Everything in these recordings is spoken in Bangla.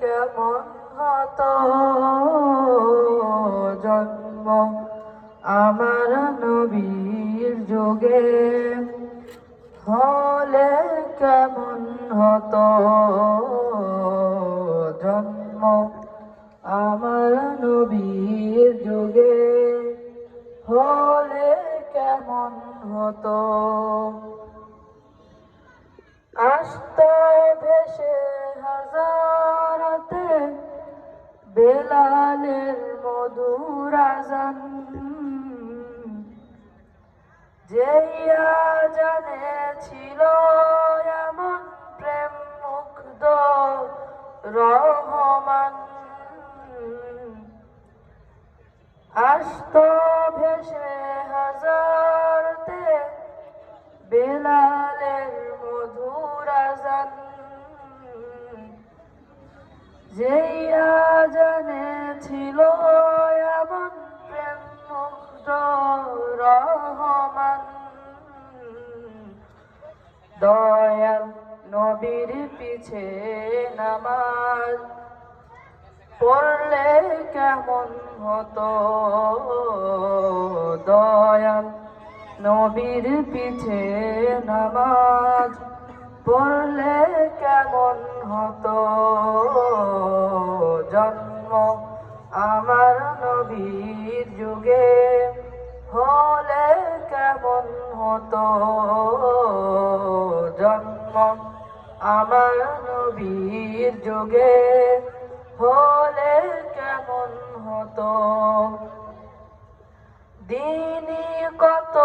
কেমন হতো জন্ম আমার নবীর যোগে। হলে কেমন হতো জন্ম আমার নবীর যুগে? হলে কেমন হতো? আসত ভেসে হাজারতে বেলালের মধুর আজান। যেইয়া জানে ছিল এমন প্রেম মুগ্ধ রহমান। আসত ভেসে হাজারতে বেলালের মধুর আজান। জানে ছিল এমন প্রেম মুগ্ধ রহমান। দয়াল নবীর পিছে নামাজ পড়লে কেমন হতো? দয়াল নবীর পিছে নামাজ পড়লে কেমন হতো? জন্ম নবীর যুগে হলে কেমন হতো? জন্ম আমার নবীর যুগে হলে কেমন হতো? দিনই কত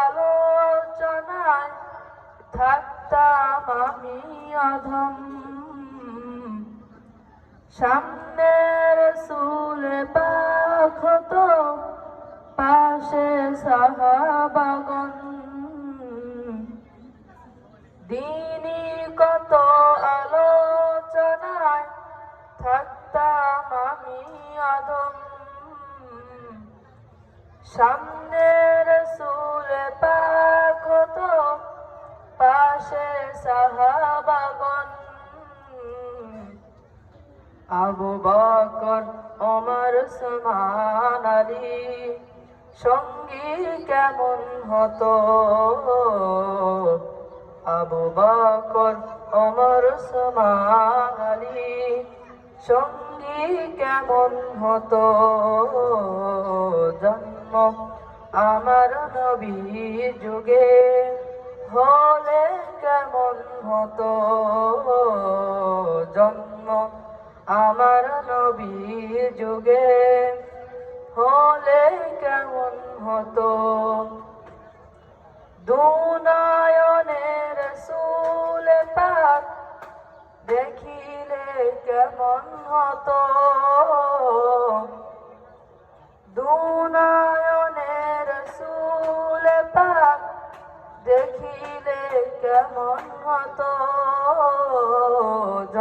আলোচনায় থাকতাম আমি অধম। সামনের সুল পাখ তো, পাশে সাহাবাগন দিনই কত আলোচনায় থাকতাম আমি আদম। সামনের সুল পাক তো পাশে সাহাবাগন আবু বকর ওমর সমান আলী, সঙ্গী কেমন হতো? আবু বকর ওমর সমান সঙ্গী কেমন হতো? জন্ম আমার নবী যুগে হলে কেমন হতো? জন্ম আমার নবী যুগে হলে কেমন হতো? দুনয়নের সুল পাক দেখিলে কেমন হতো? দুনয়নের সুল পাক দেখিলে কেমন